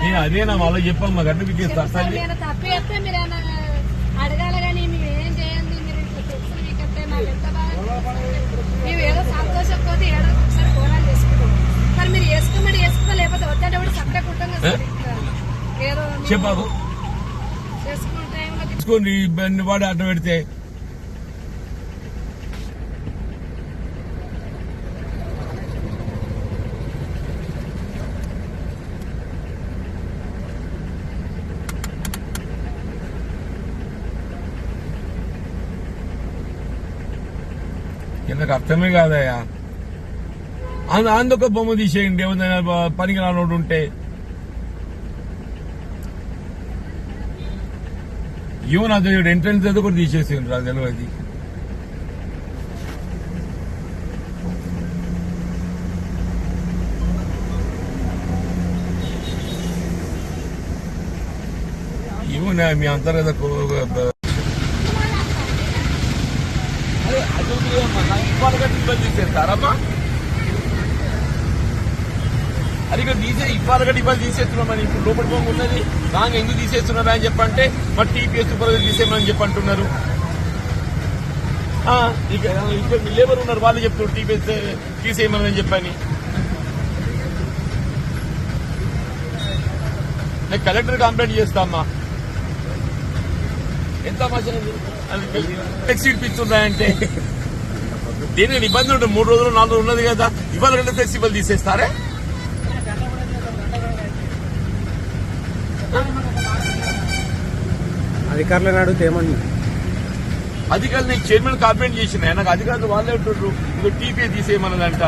నేను అదేనా వాళ్ళకి చెప్పాలి మాకు అడ్డు నేను తప్పు మీరు అడగాలి కానీ మీరు ఏం చేయండి మీరు ఇట్లా తెలుసు మీకు ఎంత బాగా అనిపిస్తుంది. మేము ఏదో ఒకసారి చేసుకుంటాం మరి మీరు వేసుకోమని వేసుకో లేకపోతే వద్దంటే కూడా కదా. ఏదో వాడి అడ్డు పెడితే నాకు అర్థమే కాదయ్యా? అందుకు బొమ్మ తీసేయండి ఏమైనా పనికి రానోడు ఉంటే. ఈవెన్ అది ఎంట్రెన్స్ ఎంట్రన్స్ అది కూడా తీసేసిండ్రు అది తెలియదు అది. ఈవెన్ మీ అంతర్గత నాకు ఇబ్బంది అది ఇక్కడ తీసే ఇవ్వాలిగా ఇబ్బంది తీసేస్తున్నామని ఇప్పుడు లోపల ఉన్నది రాంగ్ ఎందుకు తీసేస్తున్నారా అని చెప్పంటే మరి టీపీఎస్ సూపర్వైజర్ తీసేయమని చెప్పంటున్నారు ఇక ఇక్కడ లేబర్ ఉన్నారు వాళ్ళు చెప్తున్నారు టీపీఎస్ తీసేయమని చెప్పని నేను కలెక్టర్ కంప్లైంట్ చేస్తా అమ్మా ఎంత ఫ్లెక్సీ ఇప్పిస్తున్నాయంటే దీని ఇబ్బంది ఉంటుంది. మూడు రోజులు నాలుగు రోజులు ఉన్నది కదా. ఇవాళ రెండు ఫ్లెక్సిబుల్ తీసేస్తారే? అధికారులను అడిగితే అధికారులు నేను చైర్మన్ కంప్లైంట్ చేసిన. నాకు అధికారులు వాళ్ళే ఉంటుండ్రు ఇక టీపీ తీసేయమన్నదంట.